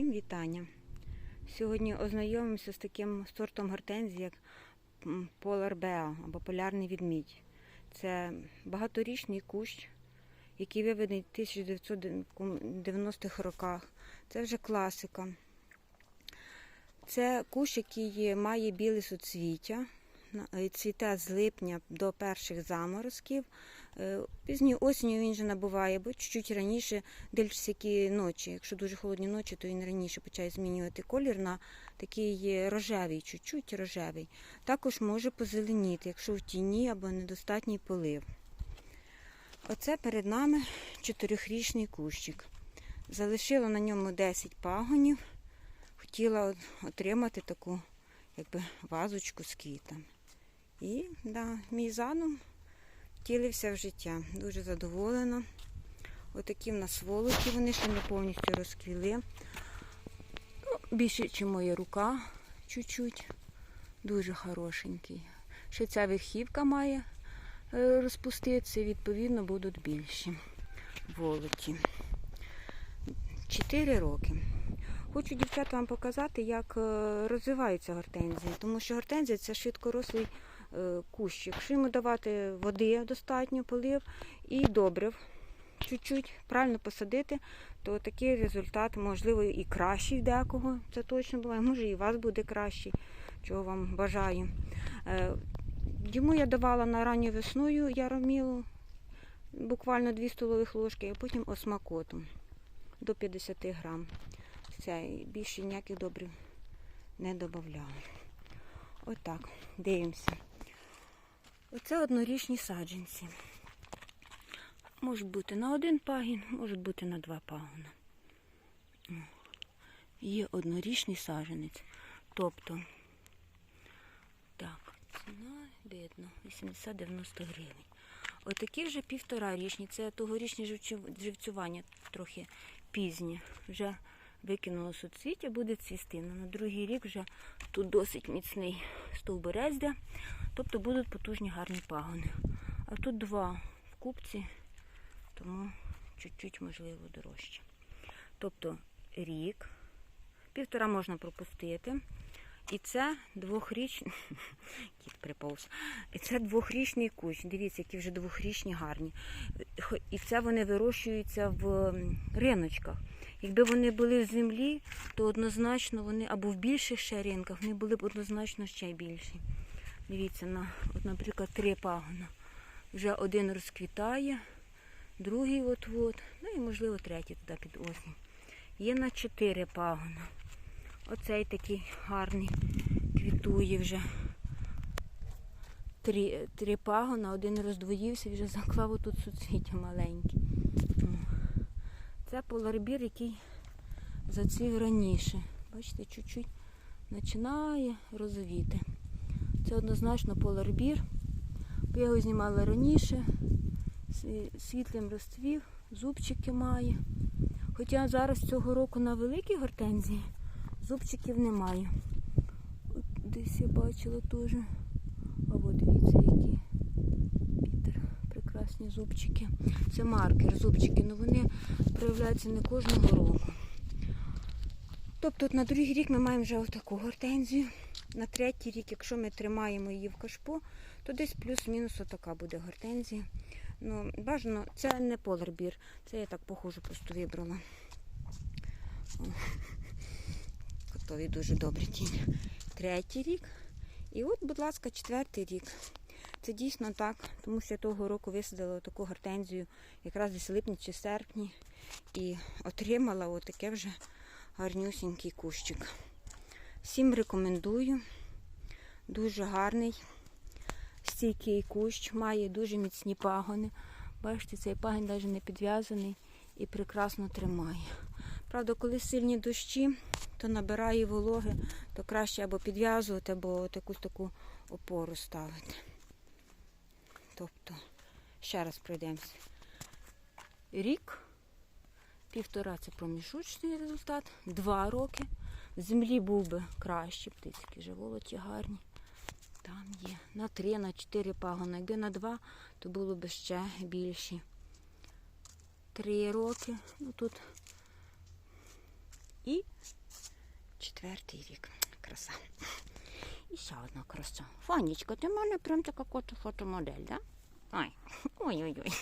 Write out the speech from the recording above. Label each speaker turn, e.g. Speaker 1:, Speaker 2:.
Speaker 1: Всім вітання. Сьогодні ознайомимося з таким сортом гортензії, як Polar Bear або полярний відмідь. Це багаторічний кущ, який виведений в 1990-х роках. Це вже класика. Це кущ, який має біле суцвіття, цвіте з липня до перших заморозків. Е, Пізньою осінню він вже набуває, бо чуть-чуть раніше, дивлячись, які ночі. Якщо дуже холодні ночі, то він раніше почає змінювати колір на такий рожевий, чуть-чуть рожевий. Також може позеленіти, якщо в тіні або недостатній полив. Оце перед нами чотирьохрічний кущик. Залишила на ньому 10 пагонів. Хотіла отримати таку якби, вазочку з квітами. І да, мій задум втілився в життя. Дуже задоволена. Отакі в нас волоки, вони ще не повністю розквіли. Ну, більше, ніж моя рука, чуть-чуть. Дуже хорошенький. Ще ця верхівка має е, розпуститися, відповідно, будуть більші волоті. Чотири роки. Хочу дівчата вам показати, як е, розвиваються гортензії, тому що гортензія це швидкорослий е, кущ. Якщо йому давати води достатньо, полив і добрив, чуть-чуть правильно посадити, то такий результат, можливо, і кращий в декого. Це точно буває. Може, і у вас буде кращий, чого вам бажаю. Е, Йому я давала на ранню весною яромілу, буквально 2 столових ложки, а потім осмакоту до 50 грам. Все, більше ніяких добрив не додавала. Отак, дивимося. Оце однорічні саджанці. Можуть бути на один пагін, можуть бути на два пагона. Є однорічний саджанець. Тобто, так, ціна видно, 80-90 гривень. Отакі вже півторарічні, це тогорічні живцювання трохи пізні. Вже викинуло суцвіття, буде цвісти. Ну, На другий рік вже тут досить міцний стовбурездя, тобто будуть потужні гарні пагони. А тут два в купці, тому чуть-чуть, можливо, дорожче. Тобто рік, півтора можна пропустити. І це двохрічний. І це двохрічний кущ. Дивіться, які вже двохрічні гарні. І це вони вирощуються в риночках. Якби вони були в землі, то однозначно вони або в більших ще ринках, вони були б однозначно ще більші. Дивіться, на, от, наприклад, три пагона. Вже один розквітає, другий от-от, ну і можливо третій туди під осінь. Є на чотири пагона. Оцей такий гарний квітує вже. Три, три пагона, один роздвоївся і вже заклав тут суцвіття маленьке. Це поларбір, який зацвів раніше. Бачите, чуть-чуть починає розовіти. Це однозначно поларбір. Я його знімала раніше. Сві- Світлим розцвів, зубчики має. Хоча зараз цього року на великій гортензії зубчиків немає. От десь я бачила теж. А от дивіться, які Пітер, прекрасні зубчики. Це маркер, зубчики, але вони проявляються не кожного року. Тобто на другий рік ми маємо вже таку гортензію. На третій рік, якщо ми тримаємо її в кашпо, то десь плюс-мінус отака буде гортензія. Ну, бажано, це не поларбір, це я так похожу просто вибрала. О, Котові дуже добрі тіні. Третій рік. І от, будь ласка, четвертий рік. Це дійсно так, тому що я того року висадила таку гортензію якраз десь липні чи серпні і отримала отаке вже гарнюсінький кущик. Всім рекомендую. Дуже гарний, стійкий кущ, має дуже міцні пагони. Бачите, цей пагін навіть не підв'язаний і прекрасно тримає. Правда, коли сильні дощі, то набирає вологи, то краще або підв'язувати, або якусь таку опору ставити. Тобто, ще раз пройдемося. Рік, півтора це проміжучний результат, два роки. В землі був би краще, птицькі вже волоті гарні. Там є на три, на чотири пагони. Якби на два, то було б ще більші. Три роки. Ну тут І четвертий рік. Краса. І ще одна краса. Фанічка, ти в мене прям така фотомодель, да? Ой, ой-ой-ой.